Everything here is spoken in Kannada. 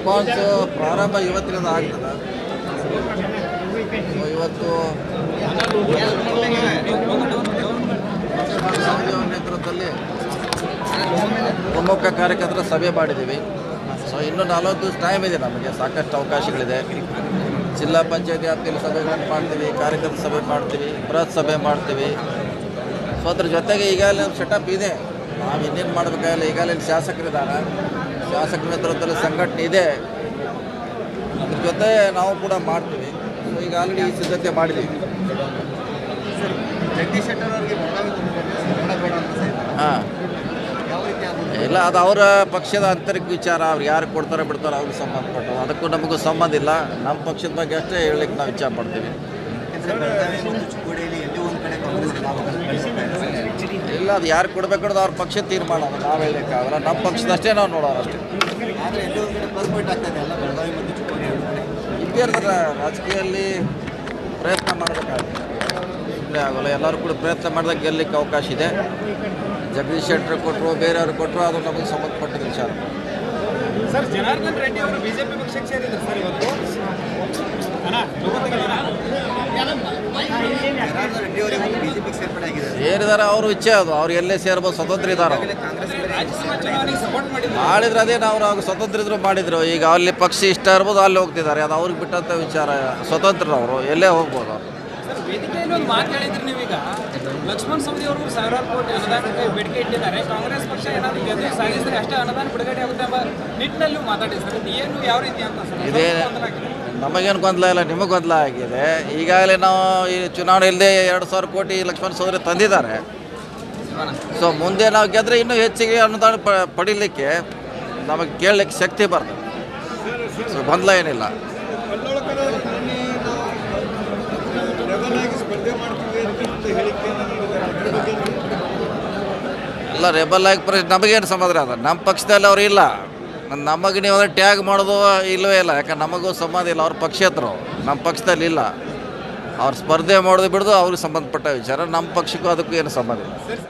ರೆಸ್ಪಾನ್ಸ್ ಪ್ರಾರಂಭ ಇವತ್ತಿನಿಂದ ಆಗ್ತದೆ. ಇವತ್ತು ನೇತೃತ್ವದಲ್ಲಿ ಪ್ರಮುಖ ಕಾರ್ಯಕರ್ತರ ಸಭೆ ಮಾಡಿದ್ದೀವಿ. ಸೊ ಇನ್ನೂ ನಲವತ್ತು ದಿವಸ ಟೈಮ್ ಇದೆ ನಮಗೆ, ಸಾಕಷ್ಟು ಅವಕಾಶಗಳಿದೆ. ಜಿಲ್ಲಾ ಪಂಚಾಯತಿ ವ್ಯಾಪ್ತಿಯಲ್ಲಿ ಸಭೆಗಳನ್ನು ಮಾಡ್ತೀವಿ, ಕಾರ್ಯಕರ್ತರ ಸಭೆ ಮಾಡ್ತೀವಿ, ಬೃಹತ್ ಸಭೆ ಮಾಡ್ತೀವಿ. ಸೊ ಅದ್ರ ಜೊತೆಗೆ ಈಗಾಗಲೇ ಒಂದು ಸೆಟಪ್ ಇದೆ. ನಾವು ಇನ್ನೇನು ಮಾಡಬೇಕಾಗಿಲ್ಲ ಈಗಾಗಲೇ ಇಲ್ಲಿ ಶಾಸಕರಿದ್ದಾರೆ. ಶಾಸಕರ ನೇತೃತ್ವದಲ್ಲಿ ಸಂಘಟನೆ ಇದೆ. ಅದ್ರ ಜೊತೆ ನಾವು ಕೂಡ ಮಾಡ್ತೀವಿ. ಸೊ ಈಗ ಆಲ್ರೆಡಿ ಈ ಸಿದ್ಧತೆ ಮಾಡಿದ್ದೀವಿ. ಜಗದೀಶ್ ಶೆಟ್ಟರ್ ಅವರಿಗೆ ಹಾಂ. ಇಲ್ಲ ಅದು ಅವರ ಪಕ್ಷದ ಆಂತರಿಕ ವಿಚಾರ. ಅವ್ರು ಯಾರು ಕೊಡ್ತಾರೆ ಬಿಡ್ತಾರೆ ಅವ್ರಿಗೆ ಸಂಬಂಧಪಟ್ಟು. ಅದಕ್ಕೂ ನಮಗೂ ಸಂಬಂಧ ಇಲ್ಲ. ನಮ್ಮ ಪಕ್ಷದ ಬಗ್ಗೆ ಅಷ್ಟೇ ಹೇಳಲಿಕ್ಕೆ ನಾವು ಇಚ್ಛೆ ಪಡ್ತೀವಿ ಇಲ್ಲ ಅದು ಯಾರು ಕೊಡಬೇಕು ಅನ್ನೋದು ಅವ್ರ ಪಕ್ಷ ತೀರ್ಮಾನ ಅದು. ನಾವು ಹೇಳಲಿಕ್ಕಾಗಲ್ಲ ನಮ್ಮ ಪಕ್ಷದಷ್ಟೇ ನಾವು ನೋಡೋರು ಅಷ್ಟೇ. ಇದ್ದೇ ಇರ್ತಾರೆ ರಾಜಕೀಯದಲ್ಲಿ ಪ್ರಯತ್ನ ಮಾಡಬೇಕಾಗುತ್ತೆ. ಇಲ್ಲೇ ಆಗೋಲ್ಲ ಎಲ್ಲರೂ ಕೂಡ ಪ್ರಯತ್ನ ಮಾಡಿದಾಗ ಗೆಲ್ಲಕ್ಕೆ ಅವಕಾಶ ಇದೆ. ಜಗದೀಶ್ ಶೆಟ್ಟರು ಕೊಟ್ಟರು ಬೇರೆಯವ್ರು ಕೊಟ್ಟರು ಅದು ನಮಗೆ ಸಂಬಂಧಪಟ್ಟ ವಿಚಾರ. ಸರ್ ಜನಾರ್ದನ್ ರೆಡ್ಡಿ ಅವರು ಬಿಜೆಪಿ ಪಕ್ಷಕ್ಕೆ ಸೇರಿದ್ರು ಸರ್ ಇವತ್ತು. ಜನಾರ್ದನ್ ರೆಡ್ಡಿ ಅವರಿಗೆ ಸೇರಿದಾರೆ ಅವ್ರ ಇಚ್ಛೆ ಅದು. ಅವ್ರು ಎಲ್ಲೇ ಸೇರ್ಬೋದು ಸ್ವತಂತ್ರ ಇದ್ದಾರೆ ಅವ್ರು. ಸಪೋರ್ಟ್ ಮಾಡಿದ್ರು. ಅದೇ ನಾವು ಅವ್ರು ಸ್ವತಂತ್ರ ಇದ್ರು ಮಾಡಿದ್ರು. ಈಗ ಅಲ್ಲಿ ಪಕ್ಷ ಇಷ್ಟ ಇರ್ಬೋದು ಅಲ್ಲಿ ಹೋಗ್ತಿದ್ದಾರೆ. ಅದು ಅವ್ರಿಗೆ ಬಿಟ್ಟಂಥ ವಿಚಾರ. ಸ್ವತಂತ್ರರವರು ಎಲ್ಲೇ ಹೋಗ್ಬೋದು ಅವ್ರು. ವೇದಿಕೆಯಲ್ಲಿ ಒಂದು ಮಾತು ಹೇಳಿದ್ರಿ ನೀವೀಗ. ಲಕ್ಷ್ಮಣ್ ಸವದಿ ಅವರು ಸಾವಿರಾರು ಕೋಟಿ ಅನುದಾನಕ್ಕೆ ಬೇಡಿಕೆ ಇಟ್ಟಿದ್ದಾರೆ. ಕಾಂಗ್ರೆಸ್ ಪಕ್ಷ ಏನಾದರೂ ಗೆದ್ದು ಸಾಗಿಸಿದ್ರೆ ಅಷ್ಟೇ ಅನುದಾನ ಬಿಡುಗಡೆ ಆಗುತ್ತೆ ಎಂಬ ನಿಟ್ಟಿನಲ್ಲೂ ಮಾತಾಡಿದ್ದಾರೆ. ಏನು ಯಾವ ರೀತಿ ಅಂತ ಇದೇ ನಮಗೇನು ಗೊಂದಲ ಇಲ್ಲ ನಿಮಗೆ ಗೊಂದಲ ಆಗಿದೆ. ಈಗಾಗಲೇ ನಾವು ಈ ಚುನಾವಣೆ ಇಲ್ಲದೆ ಎರಡು ಸಾವಿರ ಕೋಟಿ ಲಕ್ಷ್ಮಣ ಸೌಧರಿ ತಂದಿದ್ದಾರೆ. ಸೊ ಮುಂದೆ ನಾವು ಗೆದ್ದರೆ ಇನ್ನೂ ಹೆಚ್ಚಿಗೆ ಅನುದಾನ ಪಡೀಲಿಕ್ಕೆ ನಮಗೆ ಕೇಳಲಿಕ್ಕೆ ಶಕ್ತಿ ಬರ್ತದೆ. ಸೊ ಗೊಂದಲ ಏನಿಲ್ಲ. ಇಲ್ಲ ರೆಬಲ್ ಆಗಿ ಪ್ರ ನಮಗೇನು ಸಮಾಧಾನ ಅದ? ನಮ್ಮ ಪಕ್ಷದಲ್ಲಿ ಅವ್ರು ಇಲ್ಲ. ನಮಗೆ ನೀವು ಟ್ಯಾಗ್ ಮಾಡೋದು ಇಲ್ಲವೇ ಇಲ್ಲ. ಯಾಕಂದ್ರೆ ನಮಗೂ ಸಂಬಂಧ ಇಲ್ಲ. ಅವ್ರ ಪಕ್ಷೇತರು ನಮ್ಮ ಪಕ್ಷದಲ್ಲಿ ಇಲ್ಲ. ಅವ್ರು ಸ್ಪರ್ಧೆ ಮಾಡೋದು ಬಿಡೋದು ಅವ್ರಿಗೆ ಸಂಬಂಧಪಟ್ಟ ವಿಚಾರ. ನಮ್ಮ ಪಕ್ಷಕ್ಕೂ ಅದಕ್ಕೂ ಏನು ಸಂಬಂಧ ಇಲ್ಲ.